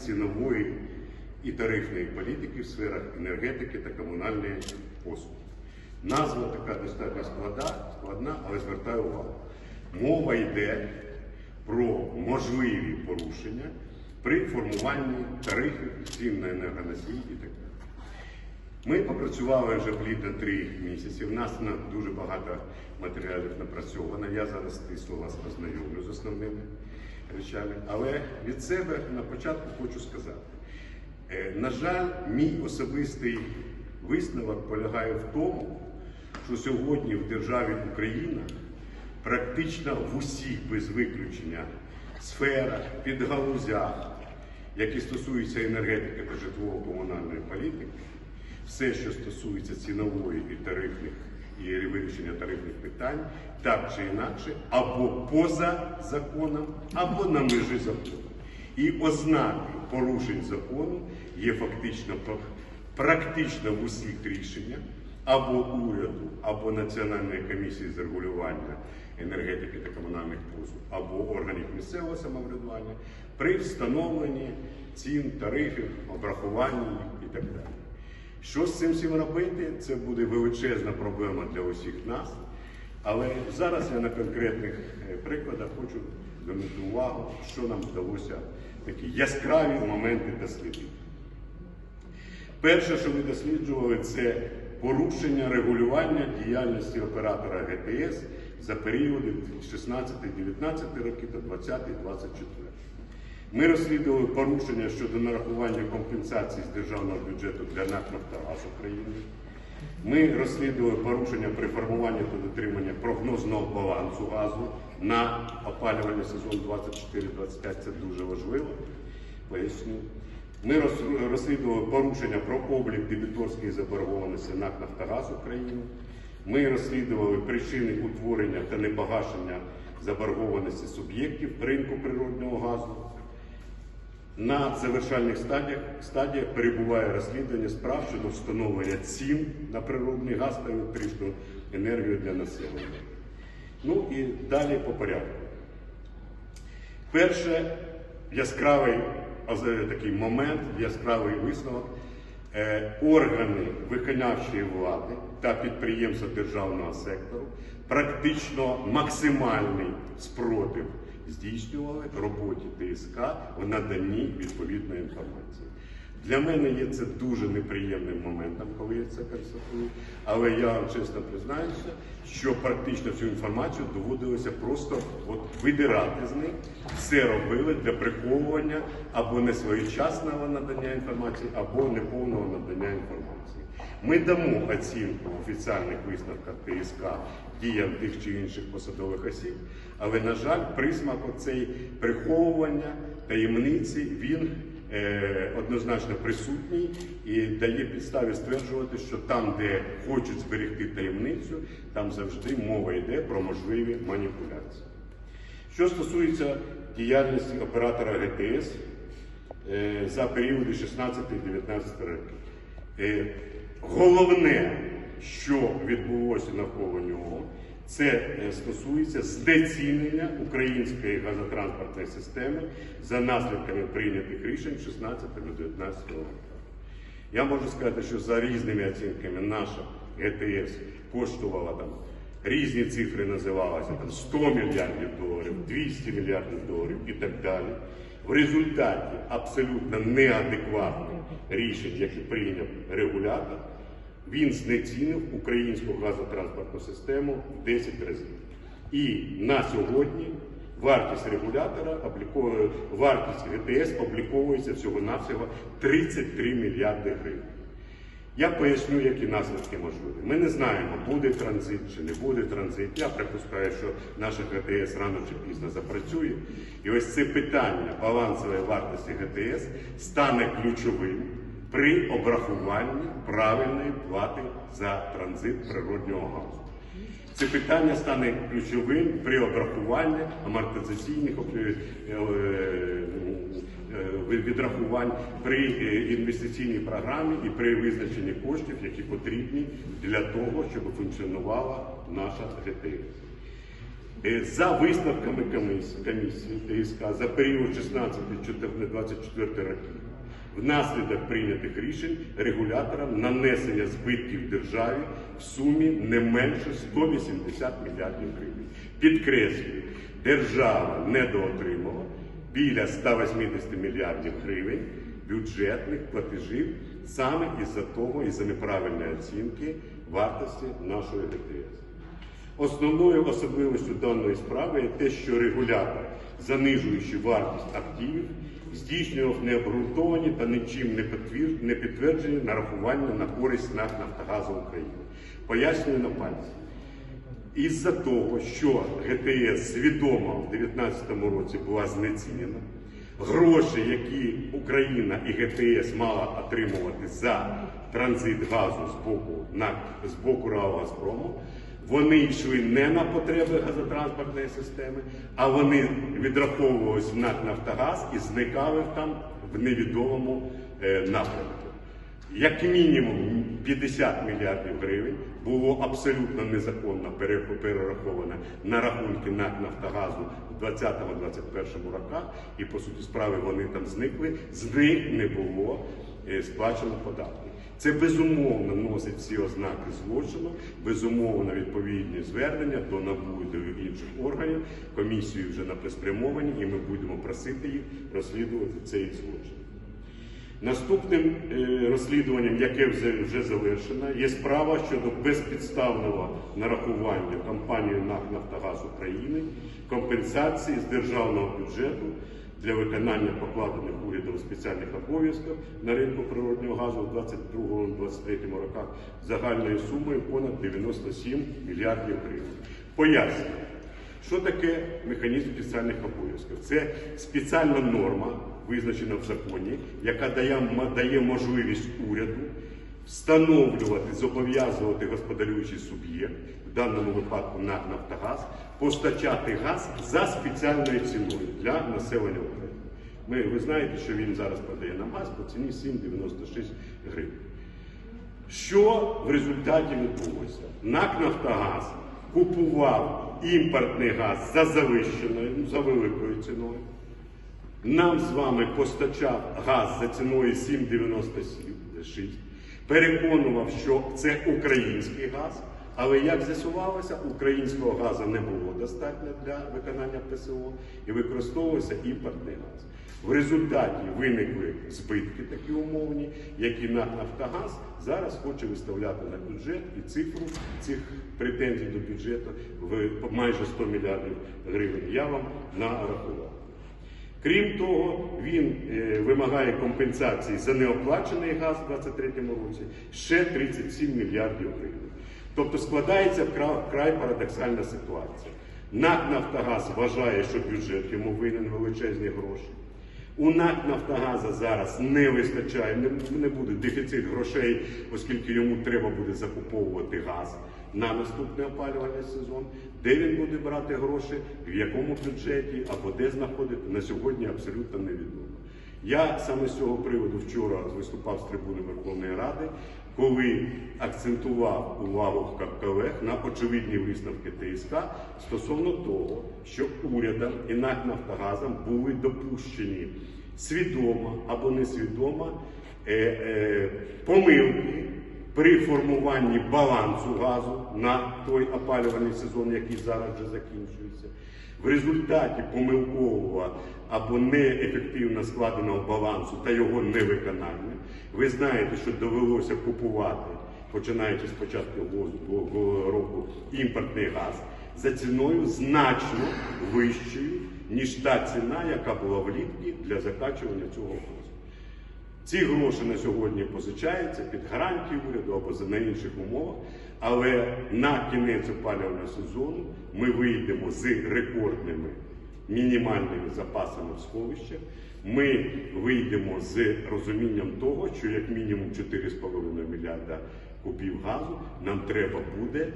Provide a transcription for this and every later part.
цінової і тарифної політики в сферах енергетики та комунальної послуги. Назва така достатньо складна, але звертаю увагу. Мова йде про можливі порушення при формуванні тарифів, цін на енергоносії і так далі. Ми попрацювали вже плідно три місяці. У нас дуже багато матеріалів напрацьовано. Я зараз стисло вас познайомлю з основними речами. Але від себе на початку хочу сказати: Е, на жаль, мій особистий висновок полягає в тому, що сьогодні в державі Україна практично в усіх без виключення сферах, підгалузях, які стосуються енергетики та житлово-комунальної політики, все, що стосується цінової і тарифних і вирішення тарифних питань, так чи інакше, або поза законом, або на межі закону. І ознаки порушень закону є фактично практично в усіх рішеннях або уряду, або Національної комісії з регулювання енергетики та комунальних послуг, або органів місцевого самоврядування при встановленні цін, тарифів, обрахуванні і так далі. Що з цим всім робити? Це буде величезна проблема для усіх нас. Але зараз я на конкретних е, прикладах хочу звернути увагу, що нам вдалося такі яскраві моменти дослідити. Перше, що ви досліджували, це порушення регулювання діяльності оператора ГТС за періоди 16-19 років та 20-24. Ми розслідували порушення щодо нарахування компенсацій з державного бюджету для НАК «Нафтогаз України. Ми розслідували порушення при формуванні та дотриманні прогнозного балансу газу на опалювальний сезон 24-25. Це дуже важливо. Поясню. Ми розслідували порушення про облік дебіторської заборгованості НАК «Нафтогаз України. Ми розслідували причини утворення та непогашення заборгованості суб'єктів ринку природного газу. На завершальних стадіях, стадіях перебуває розслідування справ щодо встановлення цін на природний газ та електричну енергію для населення. Ну і далі по порядку. Перше, яскравий такий момент, яскравий висновок. Е, Органи виконавчої влади та підприємства державного сектору практично максимальний спротив здійснювали роботі ТСК в наданні відповідної інформації. Для мене є це дуже неприємним моментом, коли я це констатую. Але я вам чесно признаюся, що практично цю інформацію доводилося просто от видирати з них. Все робили для приховування або несвоєчасного надання інформації, або неповного надання інформації. Ми дамо оцінку в офіціальних висновках ТСК діям тих чи інших посадових осіб, але, на жаль, присмак оцей приховування таємниці він однозначно присутній і дає підстави стверджувати, що там, де хочуть зберегти таємницю, там завжди мова йде про можливі маніпуляції. Що стосується діяльності оператора ГТС е, за періоди 16-19 років. Е, Головне, що відбулося навколо нього, це е, стосується знецінення української газотранспортної системи за наслідками прийнятих рішень 16-19 років. Я можу сказати, що за різними оцінками наша ГТС коштувала там різні цифри називалися там 100 мільярдів доларів, 200 мільярдів доларів і так далі. В результаті абсолютно неадекватних рішень, які прийняв регулятор, він знецінив українську газотранспортну систему в 10 разів. І на сьогодні вартість регулятора вартість ГТС обліковується всього-навсього 33 мільярди гривень. Я поясню, які наслідки можливі. Ми не знаємо, буде транзит чи не буде транзит. Я припускаю, що наша ГТС рано чи пізно запрацює. І ось це питання балансової вартості ГТС стане ключовим при обрахуванні правильної плати за транзит природнього газу. Це питання стане ключовим при обрахуванні амортизаційних е, е, е, відрахувань при інвестиційній програмі і при визначенні коштів, які потрібні для того, щоб функціонувала наша ГТС. За висновками комісії, ТСК за період 16-24 років, внаслідок прийнятих рішень регулятором нанесення збитків державі в сумі не менше 180 мільярдів гривень. Підкреслюю, держава недоотримала біля 180 мільярдів гривень бюджетних платежів саме із-за того, із-за неправильної оцінки вартості нашої ГТС. Основною особливістю даної справи є те, що регулятор, занижуючи вартість активів, здійснював необґрунтовані та нічим не підтверджені нарахування на користь НАК Нафтогазу України. Пояснюю на пальці. Із-за того, що ГТС свідомо в 2019 році була знецінена, гроші, які Україна і ГТС мала отримувати за транзит газу з боку, на, з боку РАО «Газпрому», вони йшли не на потреби газотранспортної системи, а вони відраховувалися в НАК Нафтогаз і зникали там в невідомому е, напрямку. Як мінімум 50 мільярдів гривень було абсолютно незаконно пере- перераховано на рахунки НАК Нафтогазу в 2020-2021 роках, і по суті справи вони там зникли. З них не було е, сплачено податки. Це безумовно носить всі ознаки злочину, безумовно відповідні звернення до НАБУ і до інших органів. Комісію вже на спрямовані, і ми будемо просити їх розслідувати цей злочин. Наступним е, розслідуванням, яке вже завершено, є справа щодо безпідставного нарахування компанією НАК «Нафтогаз України компенсації з державного бюджету для виконання покладених урядом спеціальних обов'язків на ринку природнього газу в 2022-2023 роках загальною сумою понад 97 мільярдів гривень. Пояснюю. Що таке механізм спеціальних обов'язків? Це спеціальна норма, визначена в законі, яка дає, дає можливість уряду встановлювати, зобов'язувати господарюючий суб'єкт, в даному випадку НАК Нафтогаз, постачати газ за спеціальною ціною для населення України. Ми, ви знаєте, що він зараз продає нам газ по ціні 7,96 гривень. Що в результаті відбулося? НАК Нафтогаз купував імпортний газ за завищеною, ну, за великою ціною. Нам з вами постачав газ за ціною 7,96. Переконував, що це український газ. Але як з'ясувалося, українського газу не було достатньо для виконання ПСО і використовувався імпортний газ. В результаті виникли збитки такі умовні, які НАК Нафтогаз зараз хоче виставляти на бюджет і цифру цих претензій до бюджету в майже 100 мільярдів гривень. Я вам нарахував. Крім того, він е, вимагає компенсації за неоплачений газ у 2023 році ще 37 мільярдів гривень. Тобто складається вкрай, парадоксальна ситуація. НАК Нафтогаз вважає, що бюджет йому винен величезні гроші. У НАК Нафтогаза зараз не вистачає, не буде дефіцит грошей, оскільки йому треба буде закуповувати газ на наступний опалювальний сезон. Де він буде брати гроші, в якому бюджеті або де знаходити, на сьогодні абсолютно невідомо. Я саме з цього приводу вчора виступав з трибуни Верховної Ради, коли акцентував увагу колег на очевидні висновки ТСК стосовно того, що урядом і НАК Нафтогазом були допущені свідомо або несвідомо е, е, помилки при формуванні балансу газу на той опалювальний сезон, який зараз вже закінчується. В результаті помилкового або неефективно складеного балансу та його невиконання, ви знаєте, що довелося купувати, починаючи з початку року, імпортний газ за ціною значно вищою, ніж та ціна, яка була влітку для закачування цього газу. Ці гроші на сьогодні позичаються під гарантії уряду або на інших умовах, але на кінець опалювального сезону ми вийдемо з рекордними мінімальними запасами в сховищах. Ми вийдемо з розумінням того, що як мінімум 4,5 мільярда кубів газу нам треба буде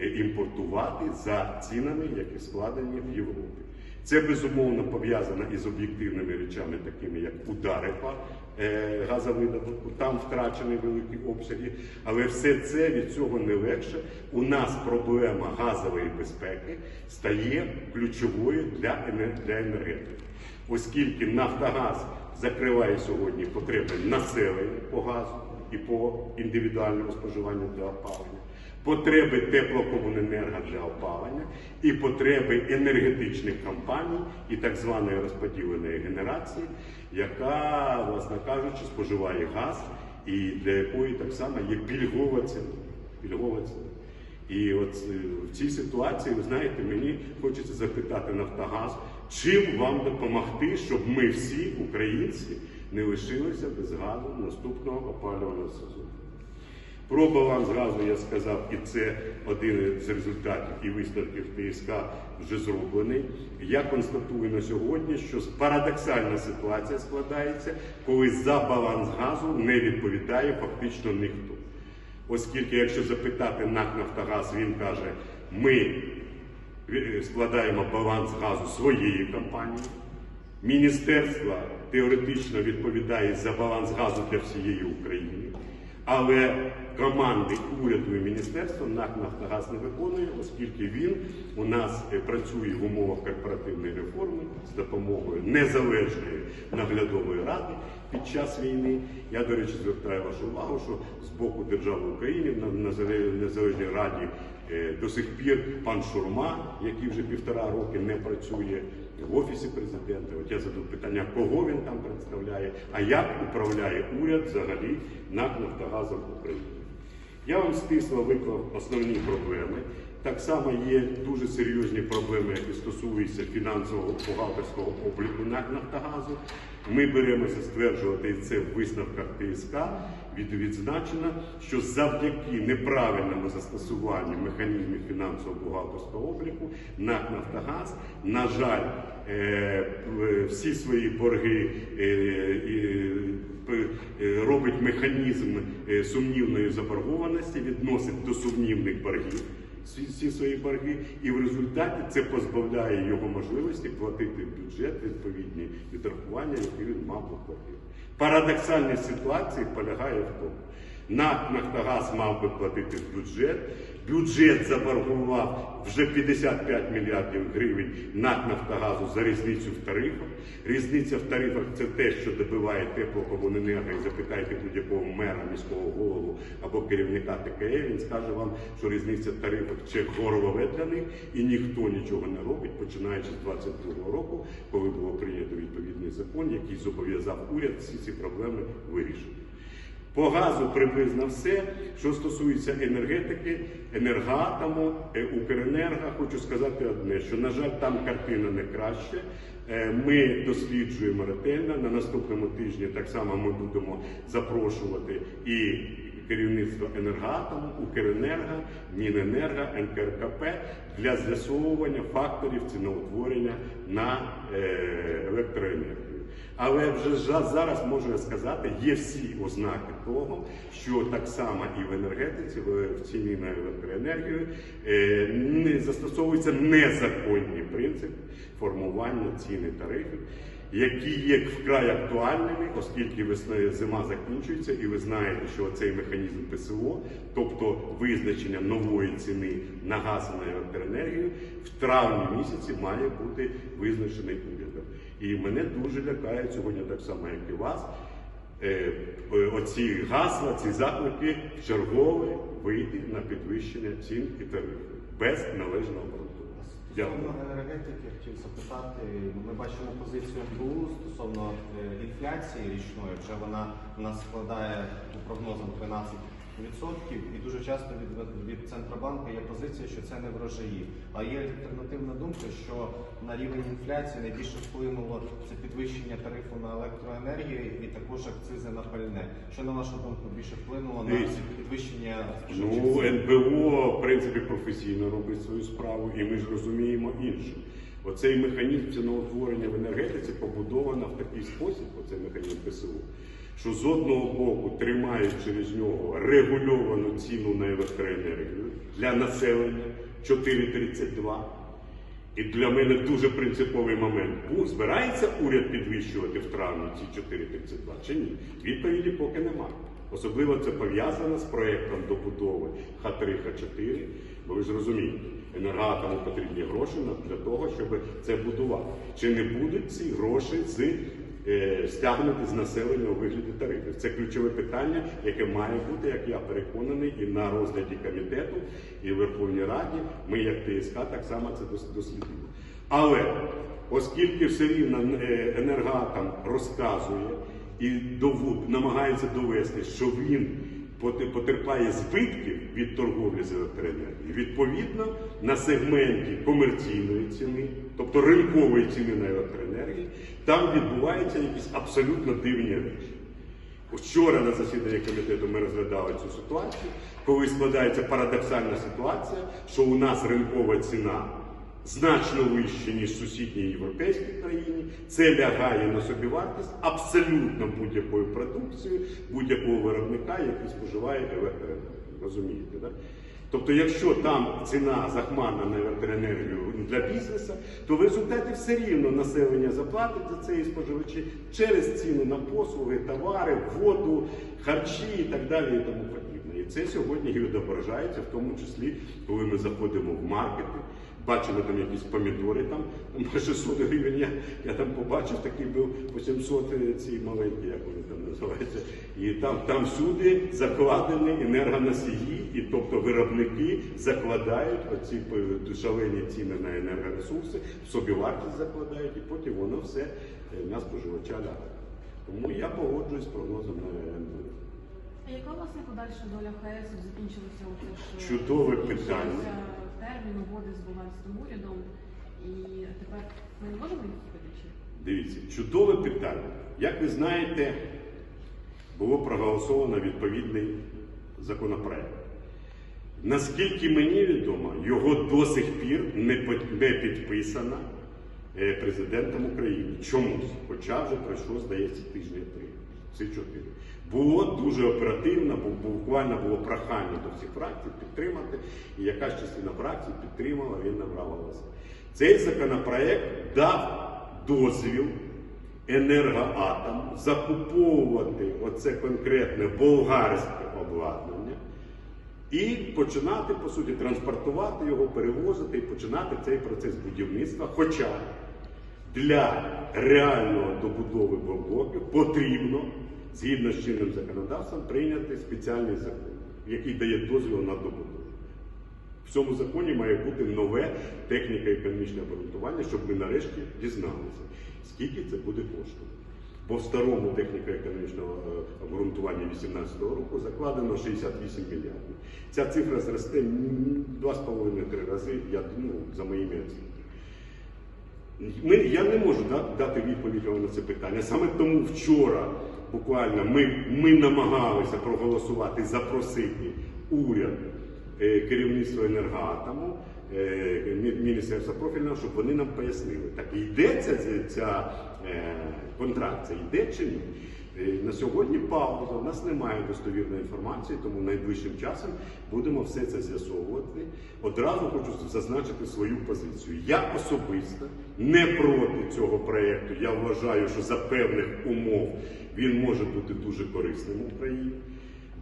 е, імпортувати за цінами, які складені в Європі. Це безумовно пов'язано із об'єктивними речами, такими як удари по е, газовидобутку, там втрачені великі обсяги. Але все це від цього не легше. У нас проблема газової безпеки стає ключовою для енергетики, оскільки Нафтогаз закриває сьогодні потреби населення по газу і по індивідуальному споживанню для опалення потреби теплокомуненерго для опалення і потреби енергетичних компаній і так званої розподіленої генерації, яка, власне кажучи, споживає газ і для якої так само є пільгова ціна. Пільгова ціна. І от е, в цій ситуації, ви знаєте, мені хочеться запитати Нафтогаз, чим вам допомогти, щоб ми всі, українці, не лишилися без газу наступного опалювального сезону. Про баланс газу я сказав, і це один з результатів і висновків ТСК вже зроблений. Я констатую на сьогодні, що парадоксальна ситуація складається, коли за баланс газу не відповідає фактично ніхто. Оскільки, якщо запитати НАК Нафтогаз, він каже, ми е, складаємо баланс газу своєї компанії. Міністерство теоретично відповідає за баланс газу для всієї України, але команди уряду і міністерства НАК Нафтогаз не виконує, оскільки він у нас е, працює в умовах корпоративної реформи з допомогою незалежної наглядової ради під час війни. Я, до речі, звертаю вашу увагу, що з боку держави України на незалежній раді е, до сих пір пан Шурма, який вже півтора роки не працює в офісі президента. От я задав питання, кого він там представляє, а як управляє уряд взагалі НАК Нафтогазом України. Я вам стисло виклав основні проблеми. Так само є дуже серйозні проблеми, які стосуються фінансового бухгалтерського обліку Нафтогазу. Ми беремося стверджувати це в висновках ТСК. Від відзначено, що завдяки неправильному застосуванню механізмів фінансового бухгалтерського обліку НАК Нафтогаз, на жаль, е, всі свої борги е, е, робить механізм е, сумнівної заборгованості, відносить до сумнівних боргів всі, свої борги, і в результаті це позбавляє його можливості платити в бюджет відповідні відрахування, які він мав платити. Парадоксальність ситуації полягає в тому. НАК Нафтогаз мав би платити в бюджет. Бюджет заборгував вже 55 мільярдів гривень НАК Нафтогазу за різницю в тарифах. Різниця в тарифах це те, що добиває теплокомуненерго. І запитайте будь-якого мера, міського голову або керівника ТКЕ, він скаже вам, що різниця в тарифах це горлове для них, і ніхто нічого не робить, починаючи з 22 року, коли було прийнято відповідний закон, який зобов'язав уряд всі ці проблеми вирішити. По газу приблизно все. Що стосується енергетики, енергоатому, е, Укренерго, хочу сказати одне, що, на жаль, там картина не краща. Е, Ми досліджуємо ретельно. На наступному тижні так само ми будемо запрошувати і керівництво енергоатому, Укренерго, Міненерго, НКРКП для з'ясовування факторів ціноутворення на е, електроенергію. Але вже зараз можу сказати, є всі ознаки того, що так само і в енергетиці, в ціні на електроенергію е, не застосовується незаконний принцип формування цін і тарифів, які є вкрай актуальними, оскільки весна зима закінчується, і ви знаєте, що цей механізм ПСО, тобто визначення нової ціни на газ на електроенергію, в травні місяці має бути визначений. І мене дуже лякає сьогодні, так само, як і вас, е, е, оці гасла, ці заклики чергове вийти на підвищення цін і тарифів без належного. Дякую. Стосовно енергетики хотів запитати. Ми бачимо позицію НБУ стосовно е, інфляції річної. Вже вона у нас складає по прогнозам 13%. І дуже часто від, від Центробанку є позиція, що це не врожаї. А є альтернативна думка, що на рівень інфляції найбільше вплинуло це підвищення тарифу на електроенергію і також акцизи на пальне. Що на вашу думку більше вплинуло на підвищення Ну. НБО, в принципі, професійно робить свою справу, і ми ж розуміємо інше. Оцей механізм ціноутворення в енергетиці побудовано в такий спосіб, оцей механізм ПСО, що з одного боку тримають через нього регульовану ціну на електроенергію для населення 4,32. І для мене дуже принциповий момент. Збирається уряд підвищувати в травні ці 4,32 чи ні? Відповіді поки немає. Особливо це пов'язано з проєктом добудови Х3, Х4. Бо ви ж розумієте, енергоатому потрібні гроші для того, щоб це будувати. Чи не будуть ці гроші з стягнути з населення у вигляді тарифів. Це ключове питання, яке має бути, як я переконаний, і на розгляді комітету, і в Верховній Раді. Ми, як ТСК, так само це дос- дослідимо. Але оскільки все рівно е, енергоатом розказує і намагається довести, що він потерпає збитків від торговлі з електроенергією, відповідно на сегменті комерційної ціни, тобто ринкової ціни на електроенергію, там відбуваються якісь абсолютно дивні речі. Вчора на засіданні комітету ми розглядали цю ситуацію, коли складається парадоксальна ситуація, що у нас ринкова ціна значно вища, ніж в сусідній європейській країні. Це лягає на собівартість абсолютно будь-якої продукції, будь-якого виробника, який споживає електроенергію. Розумієте, так? Тобто, якщо там ціна захмарна на електроенергію для бізнесу, то в результаті все рівно населення заплатить за це і споживачі через ціну на послуги, товари, воду, харчі і так далі і тому подібне. І це сьогодні і відображається, в тому числі, коли ми заходимо в маркети. Бачимо там якісь помідори, там по 600 гривень. Я, я там побачив, такий був по 700 е, ці маленькі, як вони там називаються. І там, там всюди закладені енергоносії, і тобто виробники закладають оці е, шалені ціни на енергоресурси, в собівартість закладають, і потім воно все е, на споживача лягає. Тому я погоджуюсь з прогнозом на НБУ. А яка власне подальша доля ХС закінчилося у ж Чудове питання. Термін угоди з болгарським урядом, і тепер ми не можемо їх купити? Дивіться, чудове питання. Як ви знаєте, було проголосовано відповідний законопроект. Наскільки мені відомо, його до сих пір не, підписано е, президентом України. Чомусь, хоча вже пройшло, здається, тижня три, чи чотири. Було дуже оперативно, бо буквально було прохання до всіх фракцій підтримати, і якась частина фракцій підтримала, він набрав голоси. Цей законопроект дав дозвіл енергоатом закуповувати оце конкретне болгарське обладнання і починати, по суті, транспортувати його, перевозити і починати цей процес будівництва. Хоча для реальної добудови блоків потрібно, згідно з чинним законодавством, прийняти спеціальний закон, який дає дозвіл на добудову. В цьому законі має бути нове техніко-економічне обґрунтування, щоб ми нарешті дізналися, скільки це буде коштувати. В старому техніко-економічному е, обґрунтуванні 2018 року закладено 68 мільярдів. Ця цифра зросте м, 2,5-3 рази, я думаю, за моїми оцінками. Ми, я не можу да, дати відповідь на це питання. Саме тому вчора буквально ми, ми намагалися проголосувати, запросити уряд, е, керівництво енергоатому, е, Міністерства профільного, щоб вони нам пояснили, так йде ця, ця е, контракція, йде чи ні. Е, На сьогодні пауза, у нас немає достовірної інформації, тому найближчим часом будемо все це з'ясовувати. Одразу хочу зазначити свою позицію. Я особисто не проти цього проєкту. Я вважаю, що за певних умов він може бути дуже корисним Україні.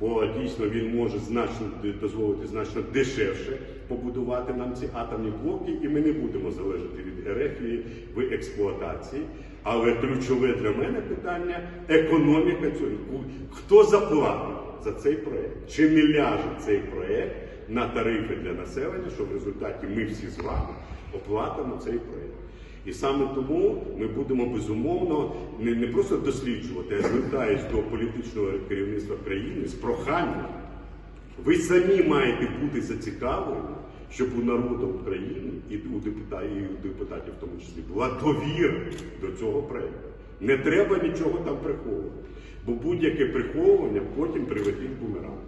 Бо дійсно він може значно дозволити значно дешевше побудувати нам ці атомні блоки, і ми не будемо залежати від ерефії в експлуатації. Але ключове для мене питання економіка цього. Хто заплатить за цей проект? Чи не ляже цей проект на тарифи для населення, що в результаті ми всі з вами оплатимо цей проект? І саме тому ми будемо безумовно не, не просто досліджувати, а звертаюсь до політичного керівництва країни з проханням. Ви самі маєте бути зацікавлені, щоб у народу України і у депутатів, і у депутатів в тому числі була довіра до цього проєкту. Не треба нічого там приховувати, бо будь-яке приховування потім прилетить бумеранг.